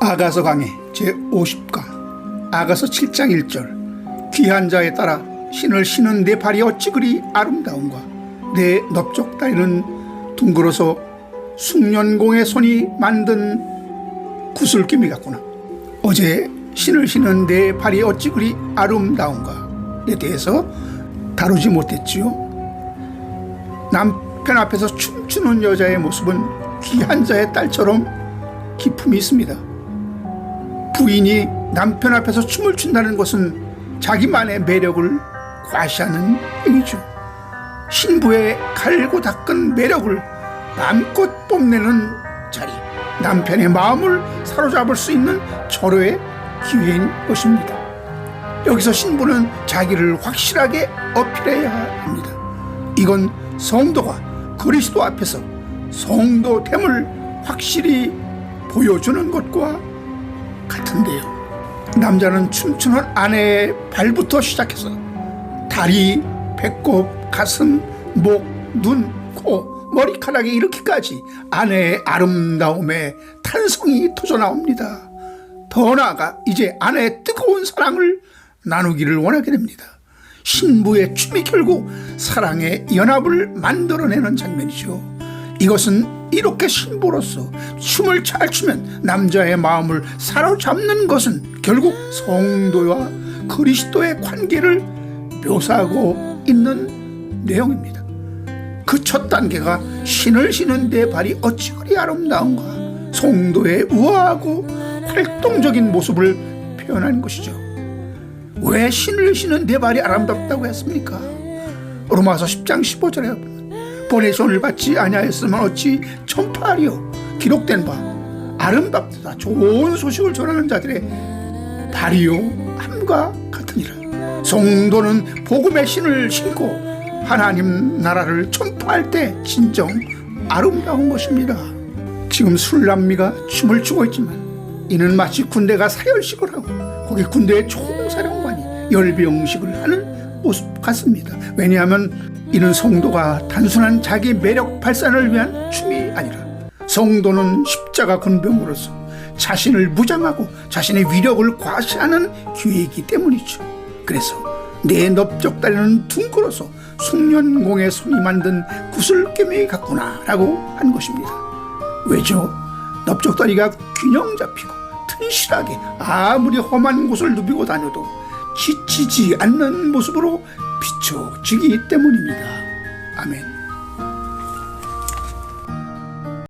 아가서 강의 제50강 아가서 7장 1절. 귀한 자에 따라 신을 신은 내 발이 어찌 그리 아름다운가? 내 넓적 다리는 둥그러서 숙련공의 손이 만든 구슬기미 같구나. 어제 신을 신은 내 발이 어찌 그리 아름다운가에 대해서 다루지 못했지요. 남편 앞에서 춤추는 여자의 모습은 귀한 자의 딸처럼 기품이 있습니다 부인이 남편 앞에서 춤을 춘다는 것은 자기만의 매력을 과시하는 행위죠. 신부의 갈고 닦은 매력을 마음껏 뽐내는 자리. 남편의 마음을 사로잡을 수 있는 절호의 기회인 것입니다. 여기서 신부는 자기를 확실하게 어필해야 합니다. 이건 성도가 그리스도 앞에서 성도됨을 확실히 보여주는 것과 같은데요. 남자는 춤추는 아내의 발부터 시작해서 다리, 배꼽, 가슴, 목, 눈, 코, 머리카락에 이렇게까지 아내의 아름다움에 탄성이 터져 나옵니다. 더 나아가 이제 아내의 뜨거운 사랑을 나누기를 원하게 됩니다. 신부의 춤이 결국 사랑의 연합을 만들어내는 장면이죠. 이것은 이렇게 신부로서 춤을 잘 추면 남자의 마음을 사로잡는 것은 결국 성도와 그리스도의 관계를 묘사하고 있는 내용입니다. 그 첫 단계가 신을 신은 내 발이 어찌 그리 아름다운가 성도의 우아하고 활동적인 모습을 표현한 것이죠. 왜 신을 신은 내 발이 아름답다고 했습니까? 로마서 10장 15절에 본의 손을 받지 아니하였으면 어찌 천파하리요? 기록된 바 아름답다. 좋은 소식을 전하는 자들의 발이요 함과 같으니라. 성도는 복음의 신을 신고 하나님 나라를 전파할 때 진정 아름다운 것입니다. 지금 술람미가 춤을 추고 있지만 이는 마치 군대가 사열식을 하고 거기 군대의 총사령관이 열병식을 하는 모습 같습니다. 왜냐하면 이는 성도가 단순한 자기 매력 발산을 위한 춤이 아니라 성도는 십자가 군병으로서 자신을 무장하고 자신의 위력을 과시하는 기회이기 때문이죠. 그래서 내 넓적 다리는 둥글어서 숙련공의 손이 만든 구슬깨미 같구나 라고 한 것입니다. 왜죠? 넓적다리가 균형 잡히고 튼실하게 아무리 험한 곳을 누비고 다녀도 지치지 않는 모습으로 비춰지기 때문입니다. 아멘.